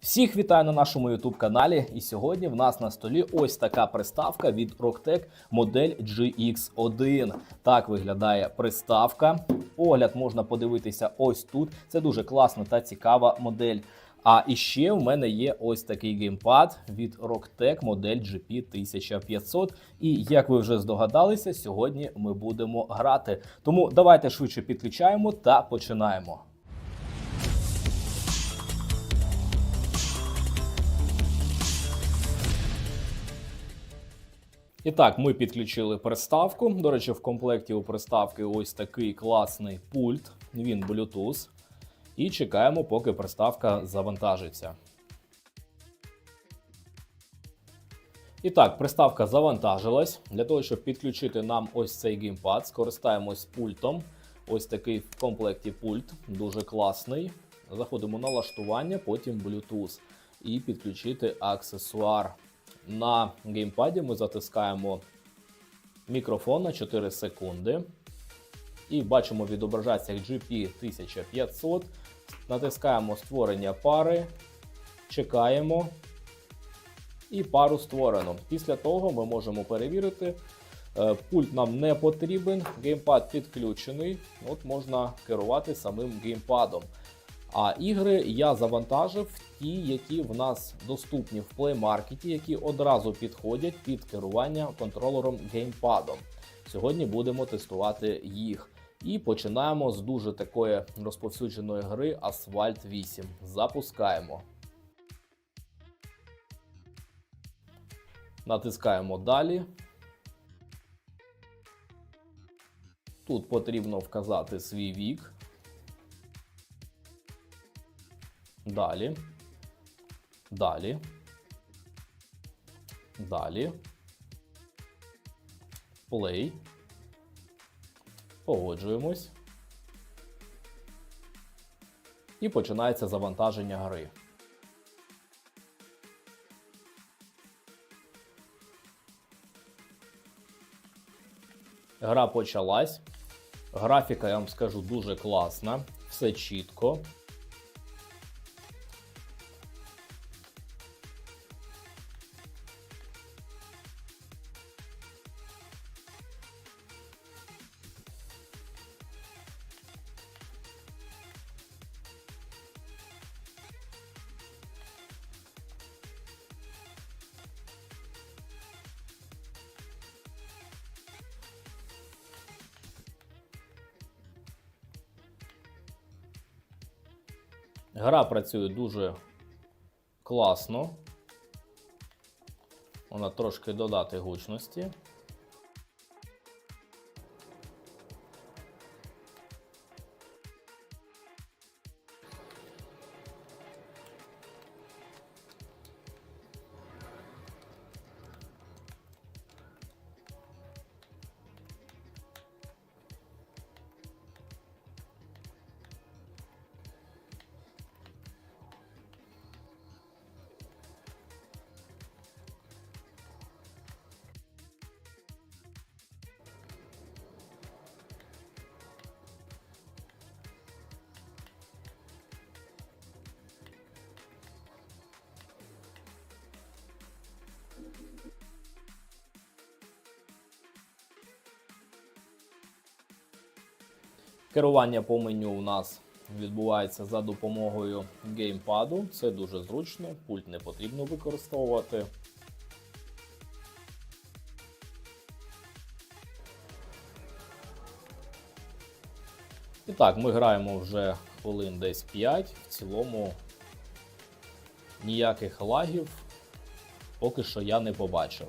Всіх вітаю на нашому youtube каналі. І сьогодні в нас на столі ось така приставка від Rocktech модель GX1. Так виглядає приставка. Огляд можна подивитися ось тут. Це дуже класна та цікава модель. А іще в мене є ось такий геймпад від Rocktech модель GP 1500. І як ви вже здогадалися, сьогодні ми будемо грати. Тому давайте швидше підключаємо та починаємо. І так, ми підключили приставку. До речі, в комплекті у приставки ось такий класний пульт. Він Bluetooth. І чекаємо, поки приставка завантажиться. І так, приставка завантажилась. Для того, щоб підключити нам ось цей геймпад, скористаємось пультом. Ось такий в комплекті пульт, дуже класний. Заходимо на налаштування, потім Bluetooth і підключити аксесуар. На геймпаді ми затискаємо мікрофон на 4 секунди. І бачимо відображається як GP 1500. Натискаємо створення пари, чекаємо. І пару створено. Після того ми можемо перевірити. е, Пульт нам не потрібен, геймпад підключений. От можна керувати самим геймпадом. А ігри я завантажив ті, які в нас доступні в Play Market, які одразу підходять під керування контролером геймпадом. Сьогодні будемо тестувати їх. І починаємо з дуже такої розповсюдженої гри Asphalt 8. Запускаємо. Натискаємо далі. Тут потрібно вказати свій вік. Далі. Далі. Далі. Play. Погоджуємось. І починається завантаження гри. Гра почалась. Графіка, я вам скажу, дуже класна. Все чітко. Гра працює дуже класно. Вона трошки додати гучності. Керування по меню у нас відбувається за допомогою геймпаду. Це дуже зручно, пульт не потрібно використовувати. І так, ми граємо вже хвилин десь 5. В цілому ніяких лагів поки що я не побачив.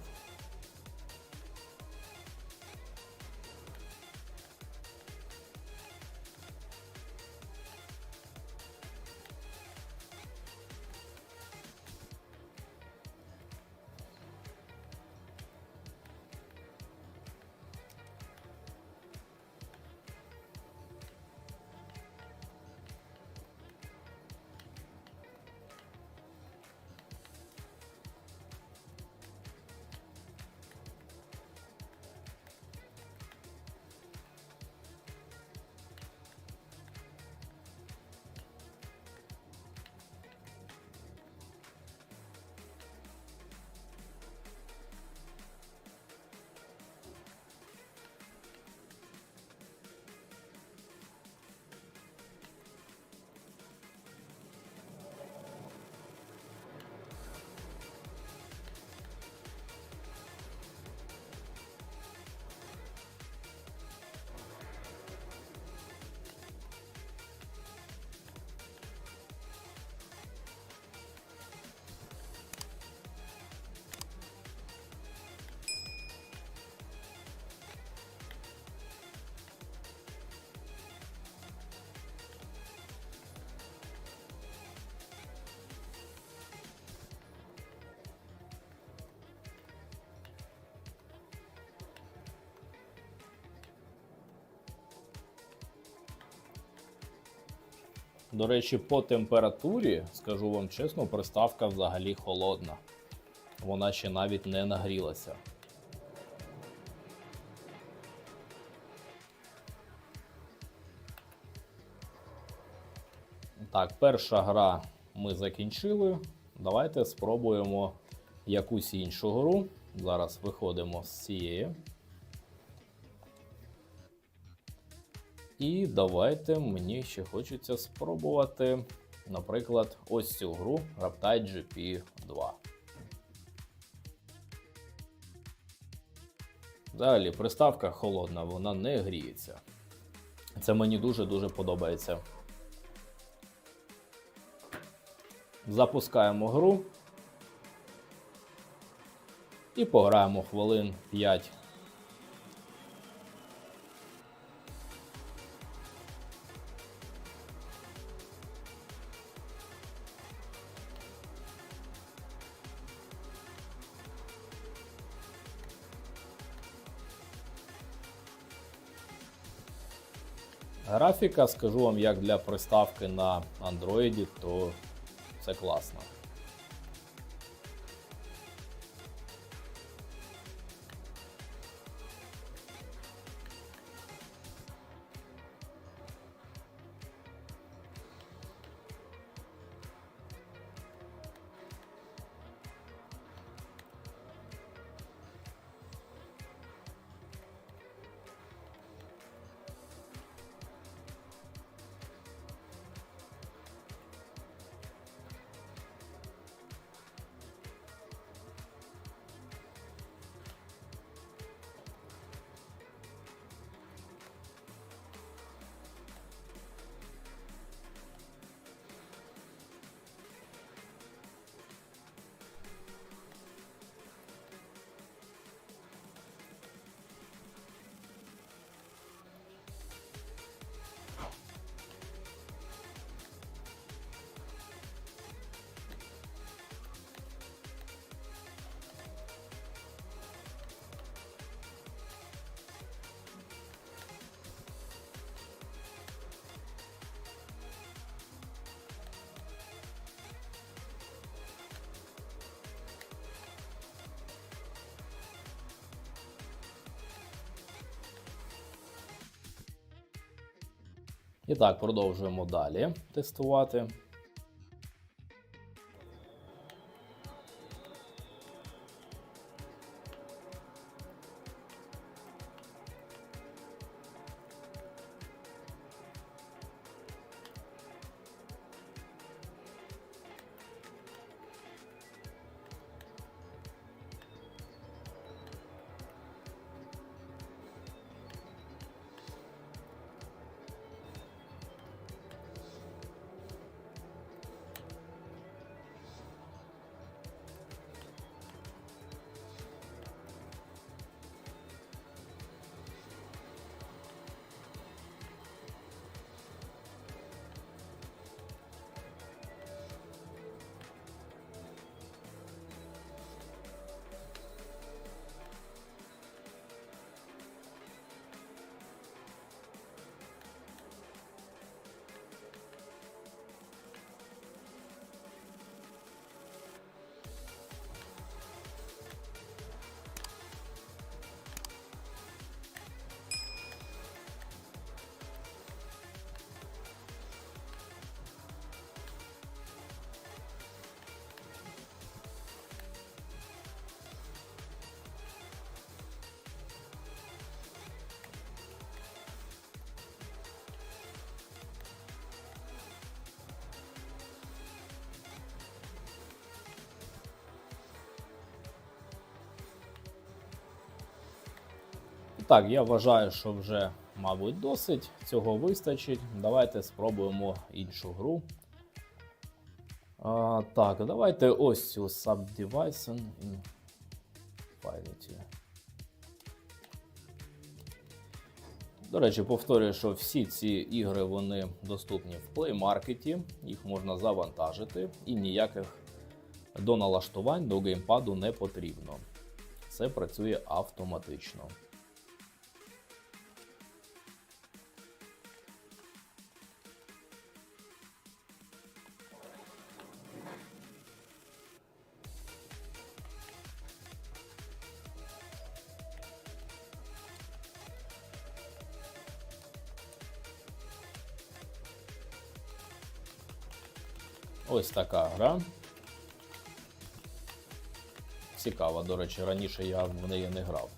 До речі, по температурі, скажу вам чесно, приставка взагалі холодна. Вона ще навіть не нагрілася. Так, перша гра ми закінчили. Давайте спробуємо якусь іншу гру. Зараз виходимо з цієї. І давайте мені ще хочеться спробувати, наприклад, ось цю гру Raptide GP 2. Далі приставка холодна, вона не гріється. Це мені дуже-дуже подобається. Запускаємо гру. І пограємо хвилин 5. Графіка, скажу вам, як для приставки на Android, то це класно. І так, продовжуємо далі тестувати. Так, я вважаю, що вже, мабуть, досить. Цього вистачить. Давайте спробуємо іншу гру. А, так, давайте ось цю Subdivision Infinity. До речі, повторюю, що всі ці ігри вони доступні в Play Market, їх можна завантажити, і ніяких доналаштувань до геймпаду не потрібно. Це працює автоматично. Ось така гра. Цікава, до речі, раніше я в неї не грав.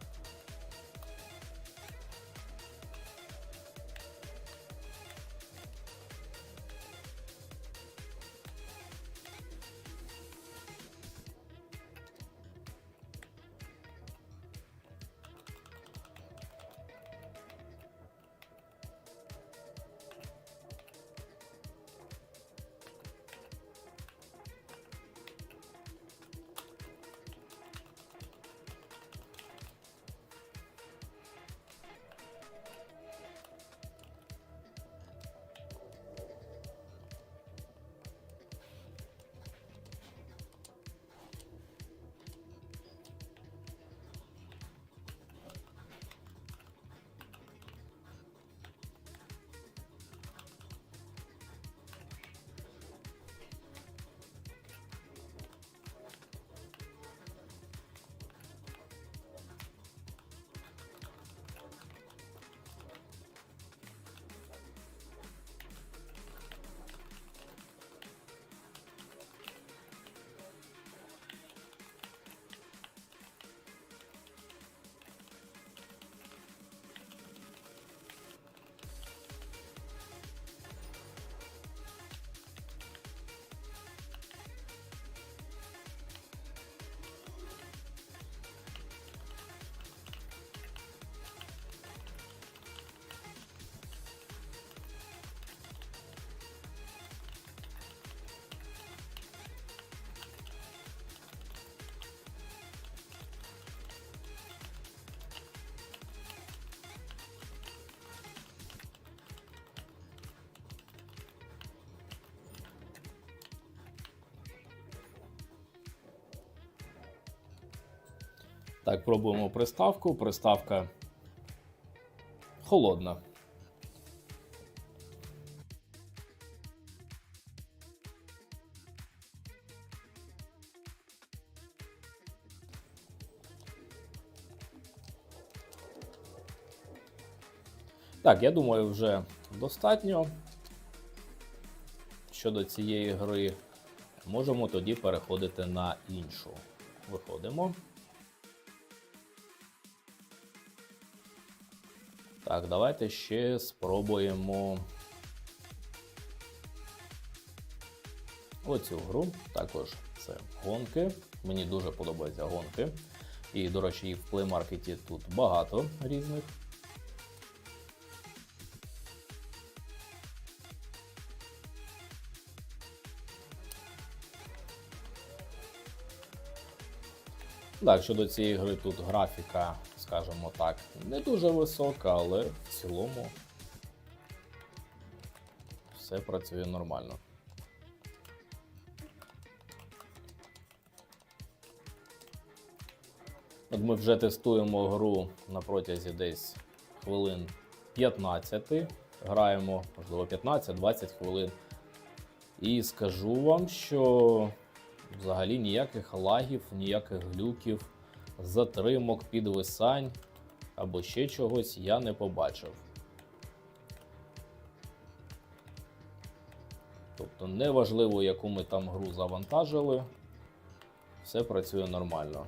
Так, пробуємо приставку. Приставка холодна. Так, я думаю, вже достатньо. Щодо цієї гри, можемо тоді переходити на іншу. Виходимо. Так, давайте ще спробуємо оцю гру. Також це гонки. Мені дуже подобаються гонки. І, до речі, їх в Play Market тут багато різних. Так, щодо цієї гри тут графіка, скажімо так, не дуже висока, але в цілому все працює нормально. От ми вже тестуємо гру на протязі десь хвилин 15. Граємо, можливо, 15-20 хвилин. І скажу вам, що взагалі ніяких лагів, ніяких глюків, затримок, підвисань або ще чогось я не побачив. Тобто неважливо, яку ми там гру завантажили, все працює нормально.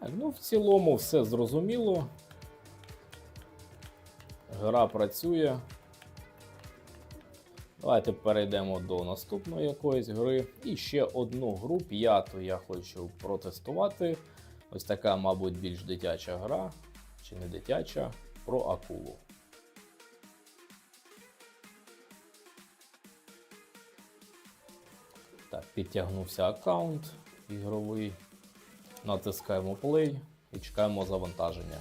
Так, ну, в цілому все зрозуміло. Гра працює. Давайте перейдемо до наступної якоїсь гри. І ще одну гру, п'яту я хочу протестувати. Ось така, мабуть, більш дитяча гра, чи не дитяча, про акулу. Так, підтягнувся аккаунт ігровий. Натискаємо play і чекаємо завантаження.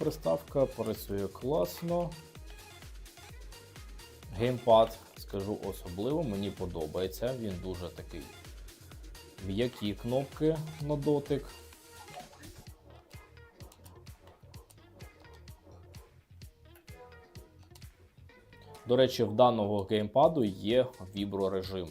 Приставка працює класно. Геймпад, скажу особливо, мені подобається. Він дуже такий м'які кнопки на дотик. До речі, в даного геймпаду є віброрежим.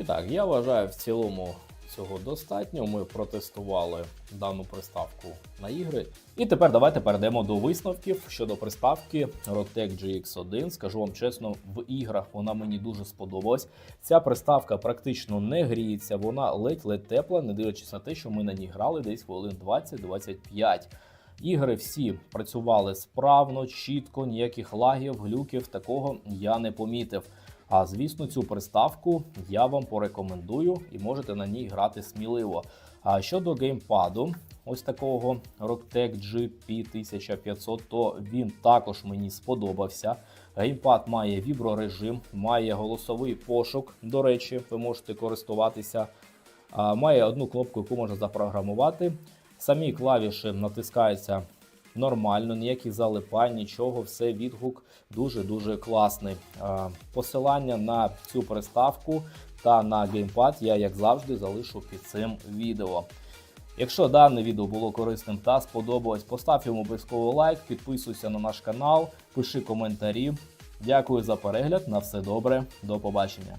І так, я вважаю, в цілому цього достатньо. Ми протестували дану приставку на ігри. І тепер давайте перейдемо до висновків щодо приставки Rotec GX1. Скажу вам чесно, в іграх вона мені дуже сподобалась. Ця приставка практично не гріється, вона ледь-ледь тепла, не дивлячись на те, що ми на ній грали десь хвилин 20-25. Ігри всі працювали справно, чітко, ніяких лагів, глюків, такого я не помітив. А звісно, цю приставку я вам порекомендую і можете на ній грати сміливо. А щодо геймпаду, ось такого Rocktech GP 1500, то він також мені сподобався. Геймпад має віброрежим, має голосовий пошук. До речі, ви можете користуватися. Має одну кнопку, яку можна запрограмувати. Самі клавіші натискаються нормально, ніяких залипань, нічого, все відгук дуже-дуже класний. Е, Посилання на цю приставку та на геймпад я, як завжди, залишу під цим відео. Якщо дане відео було корисним та сподобалось, постав йому обов'язково лайк, підписуйся на наш канал, пиши коментарі. Дякую за перегляд. На все добре, до побачення.